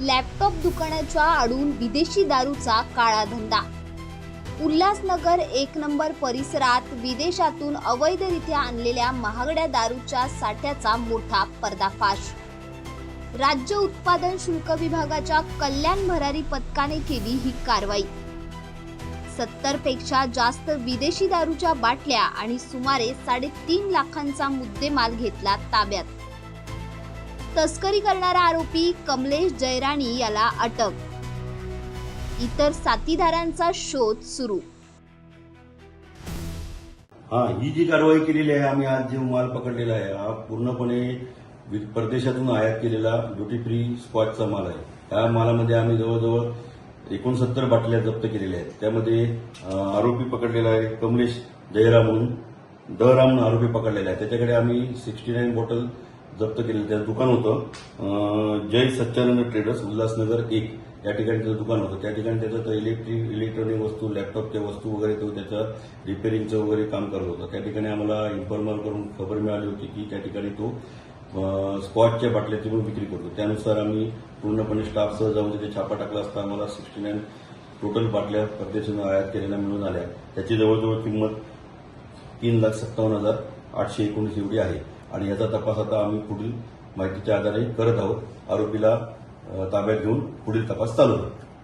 Laptop दुकानाच्या आडून विदेशी दारूचा काळा धंदा. उल्हासनगर एक नंबर परिसरात विदेशातून अवैधरित्या आणलेल्या महागड्या दारूच्या साठ्याचा मोठा पर्दाफाश. राज्य उत्पादन शुल्क विभागाच्या कल्याण भरारी पथकाने केली ही कारवाई. सत्तरपेक्षा जास्त विदेशी दारूच्या बाटल्या आणि सुमारे साडेतीन लाखांचा मुद्देमाल घेतला ताब्यात. तस्करी करणारा आरोपी कमलेश जयराणी याला अटक. इतर साथीदारांचा शोध सुरू. हा ही जी कारवाई केलेली आहे आम्ही आज जे माल पकडलेला आहे हा पूर्णपणे परदेशातून आयात केलेला ड्युटी फ्री स्कॉचचा माल आहे. त्या मालामध्ये आम्ही जवळजवळ एकोणसत्तर बाटल्या जप्त केलेल्या आहेत. त्यामध्ये आरोपी पकडलेला आहे कमलेश जयराम म्हणून द राम आरोपी पकडलेला आहे. त्याच्याकडे आम्ही सिक्स्टी नाईन बॉटल जप्त केलेलं त्याचं दुकान होतं. जय सच्चानंद ट्रेडर्स उल्हासनगर एक. या ठिकाणी त्याचं दुकान होतं. त्या ठिकाणी त्याचं तर इलेक्ट्रिक इलेक्ट्रॉनिक वस्तू लॅपटॉपच्या वस्तू वगैरे तो त्याचं रिपेअरिंगचं वगैरे काम करत होता. त्या ठिकाणी आम्हाला इन्फॉर्मल करून खबर मिळाली होती की त्या ठिकाणी तो स्कॉचच्या बाटल्याची पण विक्री करतो. त्यानुसार आम्ही पूर्णपणे स्टाफसह जाऊन तिथे छापा टाकला असता. आम्हाला सिक्स्टी नाईन टोटल बाटल्या परदेशातून आयात केलेल्या मिळून आल्या. त्याची जवळजवळ किंमत तीन लाख सत्तावन्न हजार आठशे एकोणीस एवढी आहे. आणि याचा तपास आता आम्ही पुढील माहितीच्या आधारे करत आहोत. आरोपीला ताब्यात घेऊन पुढील तपास चालू आहे